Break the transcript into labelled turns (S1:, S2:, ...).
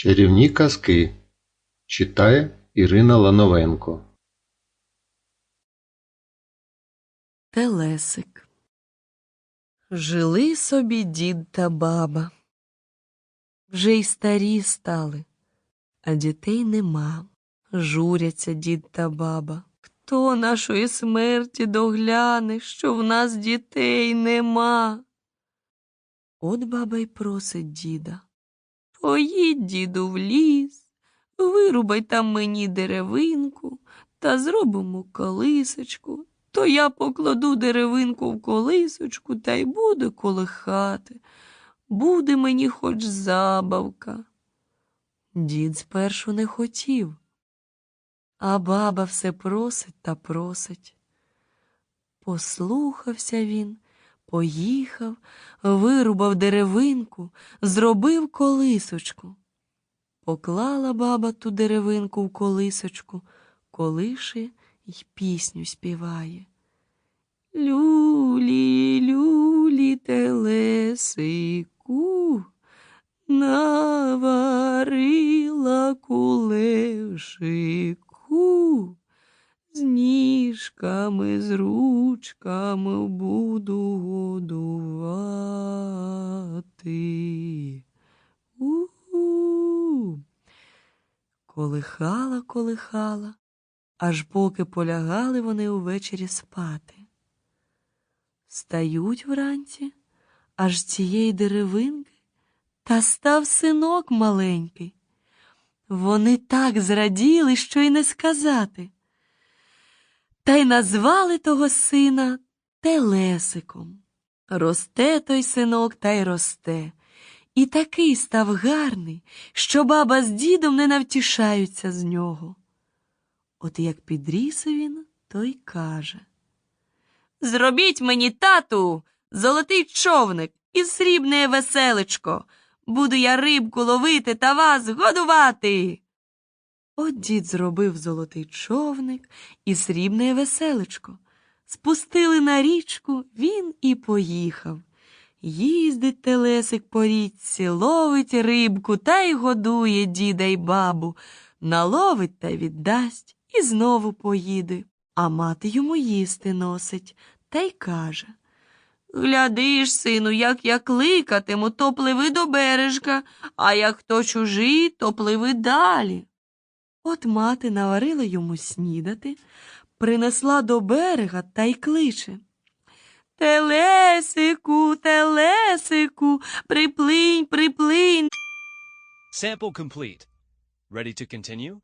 S1: Чарівні казки читає Ірина Лановенко.
S2: Телесик. Жили собі дід та баба. Вже й старі стали, а дітей нема. Журяться дід та баба. Хто нашої смерті догляне, що в нас дітей нема? От баба й просить діда. Поїдь, діду, в ліс, вирубай там мені деревинку та зробимо колисочку. То я покладу деревинку в колисочку та й буде колихати. Буде мені хоч забавка. Дід спершу не хотів, а баба все просить та просить. Послухався він, поїхав, вирубав деревинку, зробив колисочку. Поклала баба ту деревинку в колисочку, колише й пісню співає. Люлі, люлі, телесику, наварила кулешику, з ніжками, з ручками буду годувати. У-у. Колихала, колихала, аж поки полягали вони увечері спати. Стають вранці, аж цієї деревинки, та став синок маленький. Вони так зраділи, що й не сказати. Та й назвали того сина Телесиком. Росте той синок та й росте. І такий став гарний, що баба з дідом не навтішаються з нього. От як підріс він, то й каже Зробіть мені, тату, золотий човник і срібне веселечко. Буду я рибку ловити та вас годувати. От дід зробив золотий човник і срібне веселечко. Спустили на річку, він і поїхав. Їздить телесик по річці, ловить рибку та й годує діда й бабу, наловить та віддасть і знову поїде. А мати йому їсти носить та й каже Гляди ж, сину, як я кликатиму, то пливи до бережка, а як хто чужий, то пливи далі. От мати наварила йому снідати, принесла до берега та й кличе. Телесику, телесику, приплинь, приплинь.
S3: Sample complete. Ready to continue?